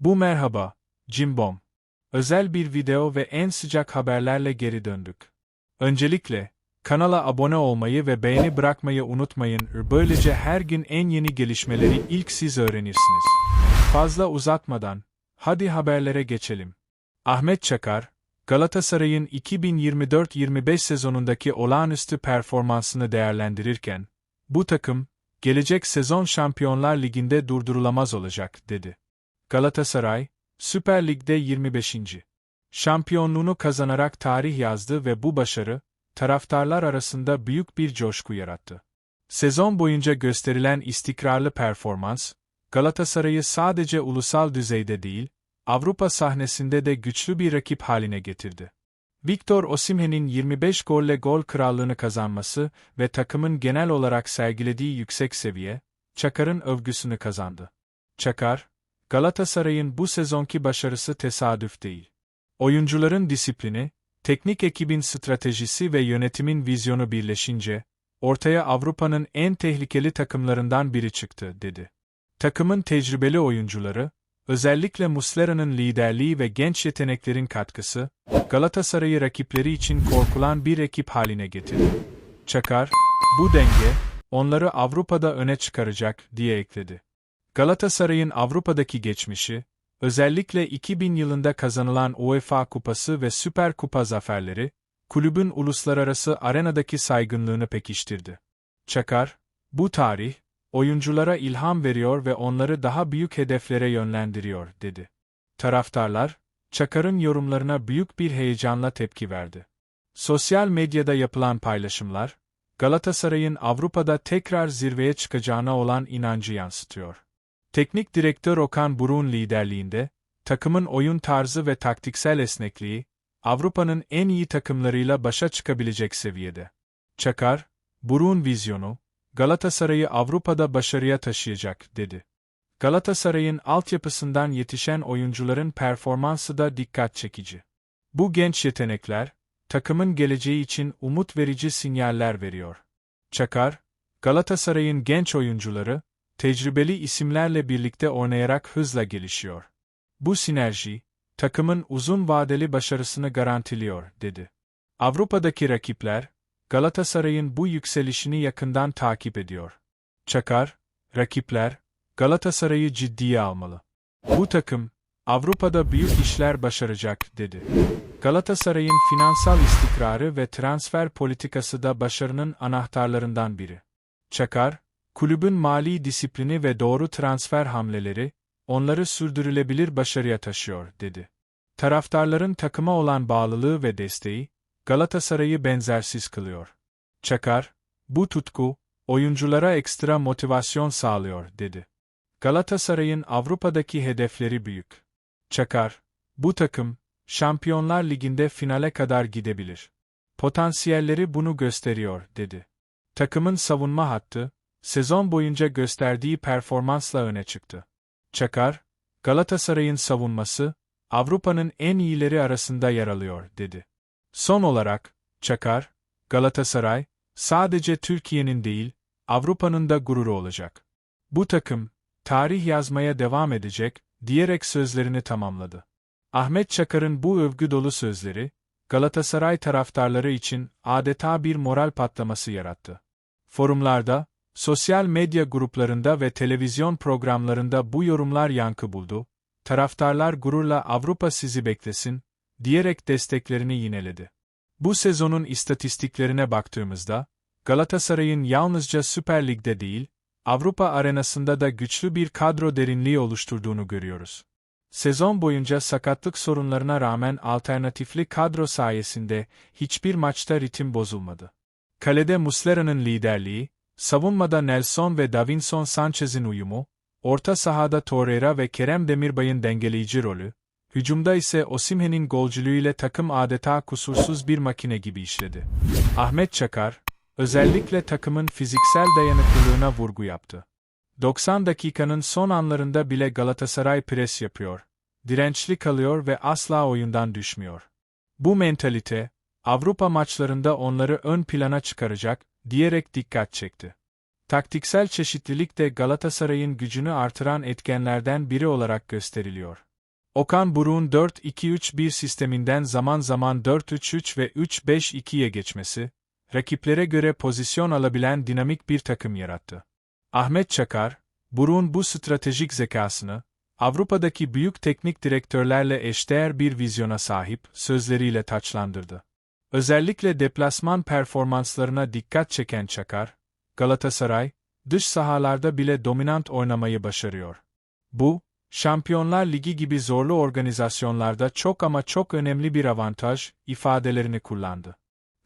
Bu merhaba, Cimbom. Özel bir video ve en sıcak haberlerle geri döndük. Öncelikle, kanala abone olmayı ve beğeni bırakmayı unutmayın. Böylece her gün en yeni gelişmeleri ilk siz öğrenirsiniz. Fazla uzatmadan, hadi haberlere geçelim. Ahmet Çakar, Galatasaray'ın 2024-25 sezonundaki olağanüstü performansını değerlendirirken, bu takım, gelecek sezon Şampiyonlar Ligi'nde durdurulamaz olacak, dedi. Galatasaray, Süper Lig'de 25. Şampiyonluğunu kazanarak tarih yazdı ve bu başarı, taraftarlar arasında büyük bir coşku yarattı. Sezon boyunca gösterilen istikrarlı performans, Galatasaray'ı sadece ulusal düzeyde değil, Avrupa sahnesinde de güçlü bir rakip haline getirdi. Victor Osimhen'in 25 golle gol krallığını kazanması ve takımın genel olarak sergilediği yüksek seviye, Çakar'ın övgüsünü kazandı. Çakar, Galatasaray'ın bu sezonki başarısı tesadüf değil. Oyuncuların disiplini, teknik ekibin stratejisi ve yönetimin vizyonu birleşince, ortaya Avrupa'nın en tehlikeli takımlarından biri çıktı, dedi. Takımın tecrübeli oyuncuları, özellikle Muslera'nın liderliği ve genç yeteneklerin katkısı, Galatasaray'ı rakipleri için korkulan bir ekip haline getirdi. Çakar, bu denge, onları Avrupa'da öne çıkaracak, diye ekledi. Galatasaray'ın Avrupa'daki geçmişi, özellikle 2000 yılında kazanılan UEFA Kupası ve Süper Kupa zaferleri, kulübün uluslararası arenadaki saygınlığını pekiştirdi. Çakar, bu tarih, oyunculara ilham veriyor ve onları daha büyük hedeflere yönlendiriyor, dedi. Taraftarlar, Çakar'ın yorumlarına büyük bir heyecanla tepki verdi. Sosyal medyada yapılan paylaşımlar, Galatasaray'ın Avrupa'da tekrar zirveye çıkacağına olan inancı yansıtıyor. Teknik direktör Okan Buruk'un liderliğinde, takımın oyun tarzı ve taktiksel esnekliği, Avrupa'nın en iyi takımlarıyla başa çıkabilecek seviyede. Çakar, Buruk'un vizyonu, Galatasaray'ı Avrupa'da başarıya taşıyacak, dedi. Galatasaray'ın altyapısından yetişen oyuncuların performansı da dikkat çekici. Bu genç yetenekler, takımın geleceği için umut verici sinyaller veriyor. Çakar, Galatasaray'ın genç oyuncuları, tecrübeli isimlerle birlikte oynayarak hızla gelişiyor. Bu sinerji, takımın uzun vadeli başarısını garantiliyor, dedi. Avrupa'daki rakipler, Galatasaray'ın bu yükselişini yakından takip ediyor. Çakar, rakipler, Galatasaray'ı ciddiye almalı. Bu takım, Avrupa'da büyük işler başaracak, dedi. Galatasaray'ın finansal istikrarı ve transfer politikası da başarının anahtarlarından biri. Çakar, kulübün mali disiplini ve doğru transfer hamleleri, onları sürdürülebilir başarıya taşıyor, dedi. Taraftarların takıma olan bağlılığı ve desteği, Galatasaray'ı benzersiz kılıyor. Çakar, bu tutku, oyunculara ekstra motivasyon sağlıyor, dedi. Galatasaray'ın Avrupa'daki hedefleri büyük. Çakar, bu takım, Şampiyonlar Ligi'nde finale kadar gidebilir. Potansiyelleri bunu gösteriyor, dedi. Takımın savunma hattı, sezon boyunca gösterdiği performansla öne çıktı. Çakar, Galatasaray'ın savunması, Avrupa'nın en iyileri arasında yer alıyor, dedi. Son olarak, Çakar, Galatasaray, sadece Türkiye'nin değil, Avrupa'nın da gururu olacak. Bu takım, tarih yazmaya devam edecek, diyerek sözlerini tamamladı. Ahmet Çakar'ın bu övgü dolu sözleri, Galatasaray taraftarları için adeta bir moral patlaması yarattı. Forumlarda, sosyal medya gruplarında ve televizyon programlarında bu yorumlar yankı buldu, taraftarlar gururla Avrupa sizi beklesin, diyerek desteklerini yineledi. Bu sezonun istatistiklerine baktığımızda, Galatasaray'ın yalnızca Süper Lig'de değil, Avrupa arenasında da güçlü bir kadro derinliği oluşturduğunu görüyoruz. Sezon boyunca sakatlık sorunlarına rağmen alternatifli kadro sayesinde hiçbir maçta ritim bozulmadı. Kalede Muslera'nın liderliği, savunmada Nelson ve Davinson Sanchez'in uyumu, orta sahada Torreira ve Kerem Demirbay'ın dengeleyici rolü, hücumda ise Osimhen'in golcülüğüyle takım adeta kusursuz bir makine gibi işledi. Ahmet Çakar, özellikle takımın fiziksel dayanıklılığına vurgu yaptı. 90 dakikanın son anlarında bile Galatasaray pres yapıyor, dirençli kalıyor ve asla oyundan düşmüyor. Bu mentalite, Avrupa maçlarında onları ön plana çıkaracak, diyerek dikkat çekti. Taktiksel çeşitlilik de Galatasaray'ın gücünü artıran etkenlerden biri olarak gösteriliyor. Okan Buruk'un 4-2-3-1 sisteminden zaman zaman 4-3-3 ve 3-5-2'ye geçmesi, rakiplere göre pozisyon alabilen dinamik bir takım yarattı. Ahmet Çakar, Buruk'un bu stratejik zekasını, Avrupa'daki büyük teknik direktörlerle eşdeğer bir vizyona sahip sözleriyle taçlandırdı. Özellikle deplasman performanslarına dikkat çeken Çakar, Galatasaray, dış sahalarda bile dominant oynamayı başarıyor. Bu, Şampiyonlar Ligi gibi zorlu organizasyonlarda çok ama çok önemli bir avantaj ifadelerini kullandı.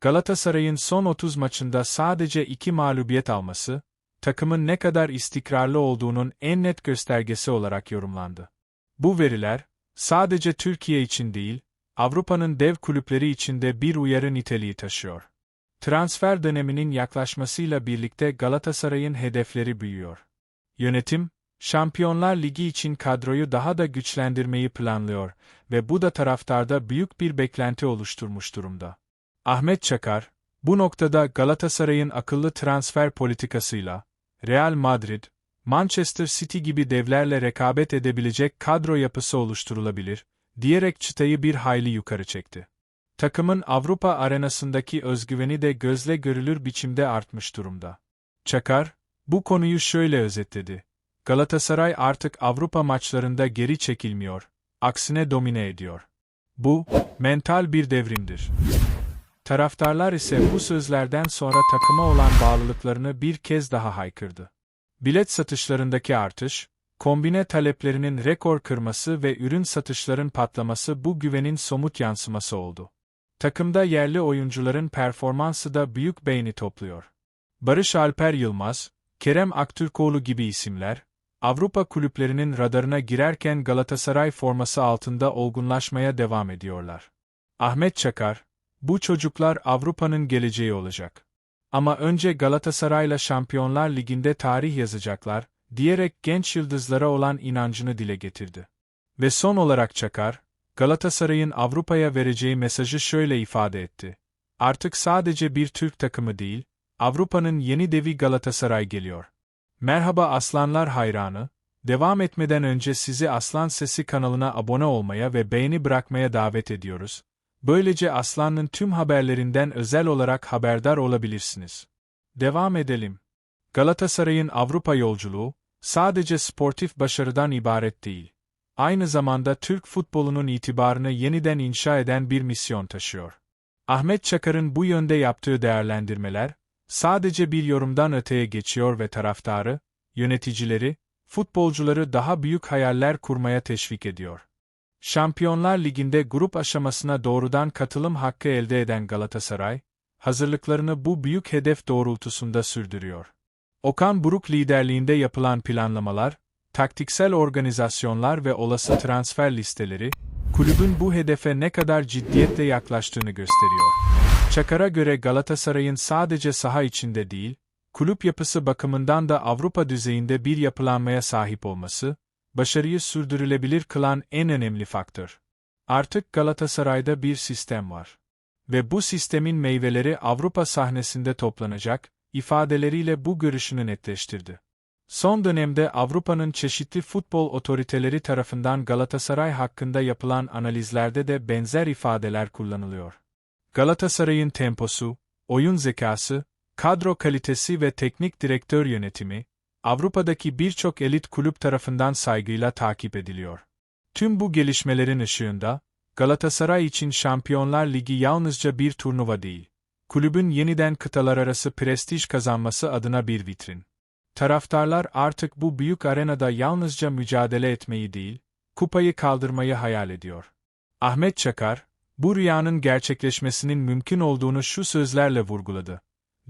Galatasaray'ın son 30 maçında sadece 2 mağlubiyet alması, takımın ne kadar istikrarlı olduğunun en net göstergesi olarak yorumlandı. Bu veriler, sadece Türkiye için değil, Avrupa'nın dev kulüpleri için de bir uyarı niteliği taşıyor. Transfer döneminin yaklaşmasıyla birlikte Galatasaray'ın hedefleri büyüyor. Yönetim, Şampiyonlar Ligi için kadroyu daha da güçlendirmeyi planlıyor ve bu da taraftarda büyük bir beklenti oluşturmuş durumda. Ahmet Çakar, bu noktada Galatasaray'ın akıllı transfer politikasıyla, Real Madrid, Manchester City gibi devlerle rekabet edebilecek kadro yapısı oluşturulabilir, diyerek çıtayı bir hayli yukarı çekti. Takımın Avrupa arenasındaki özgüveni de gözle görülür biçimde artmış durumda. Çakar, bu konuyu şöyle özetledi. Galatasaray artık Avrupa maçlarında geri çekilmiyor, aksine domine ediyor. Bu, mental bir devrimdir. Taraftarlar ise bu sözlerden sonra takıma olan bağlılıklarını bir kez daha haykırdı. Bilet satışlarındaki artış, kombine taleplerinin rekor kırması ve ürün satışların patlaması bu güvenin somut yansıması oldu. Takımda yerli oyuncuların performansı da büyük beğeni topluyor. Barış Alper Yılmaz, Kerem Aktürkoğlu gibi isimler, Avrupa kulüplerinin radarına girerken Galatasaray forması altında olgunlaşmaya devam ediyorlar. Ahmet Çakar, bu çocuklar Avrupa'nın geleceği olacak. Ama önce Galatasaray'la Şampiyonlar Ligi'nde tarih yazacaklar, diyerek genç yıldızlara olan inancını dile getirdi. Ve son olarak Çakar, Galatasaray'ın Avrupa'ya vereceği mesajı şöyle ifade etti. Artık sadece bir Türk takımı değil, Avrupa'nın yeni devi Galatasaray geliyor. Merhaba Aslanlar hayranı, devam etmeden önce sizi Aslan Sesi kanalına abone olmaya ve beğeni bırakmaya davet ediyoruz. Böylece Aslan'ın tüm haberlerinden özel olarak haberdar olabilirsiniz. Devam edelim. Galatasaray'ın Avrupa yolculuğu, sadece sportif başarıdan ibaret değil. Aynı zamanda Türk futbolunun itibarını yeniden inşa eden bir misyon taşıyor. Ahmet Çakar'ın bu yönde yaptığı değerlendirmeler, sadece bir yorumdan öteye geçiyor ve taraftarı, yöneticileri, futbolcuları daha büyük hayaller kurmaya teşvik ediyor. Şampiyonlar Ligi'nde grup aşamasına doğrudan katılım hakkı elde eden Galatasaray, hazırlıklarını bu büyük hedef doğrultusunda sürdürüyor. Okan Buruk liderliğinde yapılan planlamalar, taktiksel organizasyonlar ve olası transfer listeleri, kulübün bu hedefe ne kadar ciddiyetle yaklaştığını gösteriyor. Çakar'a göre Galatasaray'ın sadece saha içinde değil, kulüp yapısı bakımından da Avrupa düzeyinde bir yapılanmaya sahip olması, başarıyı sürdürülebilir kılan en önemli faktör. Artık Galatasaray'da bir sistem var. Ve bu sistemin meyveleri Avrupa sahnesinde toplanacak, ifadeleriyle bu görüşünü netleştirdi. Son dönemde Avrupa'nın çeşitli futbol otoriteleri tarafından Galatasaray hakkında yapılan analizlerde de benzer ifadeler kullanılıyor. Galatasaray'ın temposu, oyun zekası, kadro kalitesi ve teknik direktör yönetimi, Avrupa'daki birçok elit kulüp tarafından saygıyla takip ediliyor. Tüm bu gelişmelerin ışığında, Galatasaray için Şampiyonlar Ligi yalnızca bir turnuva değil, kulübün yeniden kıtalar arası prestij kazanması adına bir vitrin. Taraftarlar artık bu büyük arenada yalnızca mücadele etmeyi değil, kupayı kaldırmayı hayal ediyor. Ahmet Çakar, bu rüyanın gerçekleşmesinin mümkün olduğunu şu sözlerle vurguladı.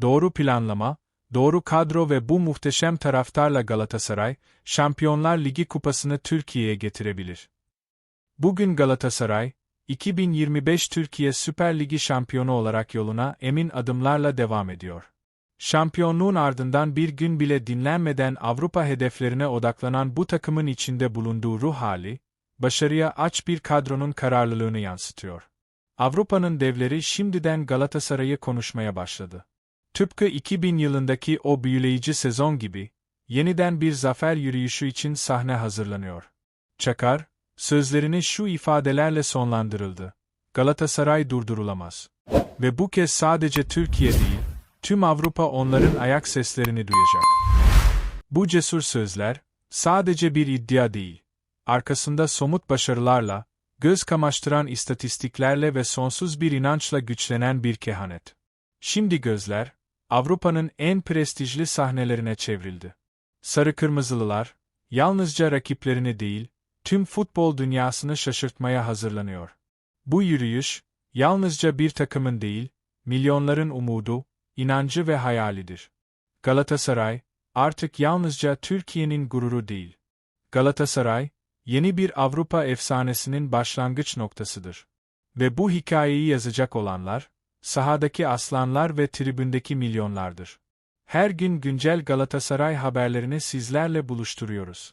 Doğru planlama, doğru kadro ve bu muhteşem taraftarla Galatasaray, Şampiyonlar Ligi kupasını Türkiye'ye getirebilir. Bugün Galatasaray, 2025 Türkiye Süper Ligi şampiyonu olarak yoluna emin adımlarla devam ediyor. Şampiyonluğun ardından bir gün bile dinlenmeden Avrupa hedeflerine odaklanan bu takımın içinde bulunduğu ruh hali, başarıya aç bir kadronun kararlılığını yansıtıyor. Avrupa'nın devleri şimdiden Galatasaray'ı konuşmaya başladı. Tıpkı 2000 yılındaki o büyüleyici sezon gibi, yeniden bir zafer yürüyüşü için sahne hazırlanıyor. Çakar, Sözlerini şu ifadelerle sonlandırıldı. Galatasaray durdurulamaz. Ve bu kez sadece Türkiye değil, tüm Avrupa onların ayak seslerini duyacak. Bu cesur sözler, sadece bir iddia değil, arkasında somut başarılarla, göz kamaştıran istatistiklerle ve sonsuz bir inançla güçlenen bir kehanet. Şimdi gözler, Avrupa'nın en prestijli sahnelerine çevrildi. Sarı Kırmızılılar, yalnızca rakiplerini değil, tüm futbol dünyasını şaşırtmaya hazırlanıyor. Bu yürüyüş, yalnızca bir takımın değil, milyonların umudu, inancı ve hayalidir. Galatasaray, artık yalnızca Türkiye'nin gururu değil. Galatasaray, yeni bir Avrupa efsanesinin başlangıç noktasıdır. Ve bu hikayeyi yazacak olanlar, sahadaki aslanlar ve tribündeki milyonlardır. Her gün güncel Galatasaray haberlerini sizlerle buluşturuyoruz.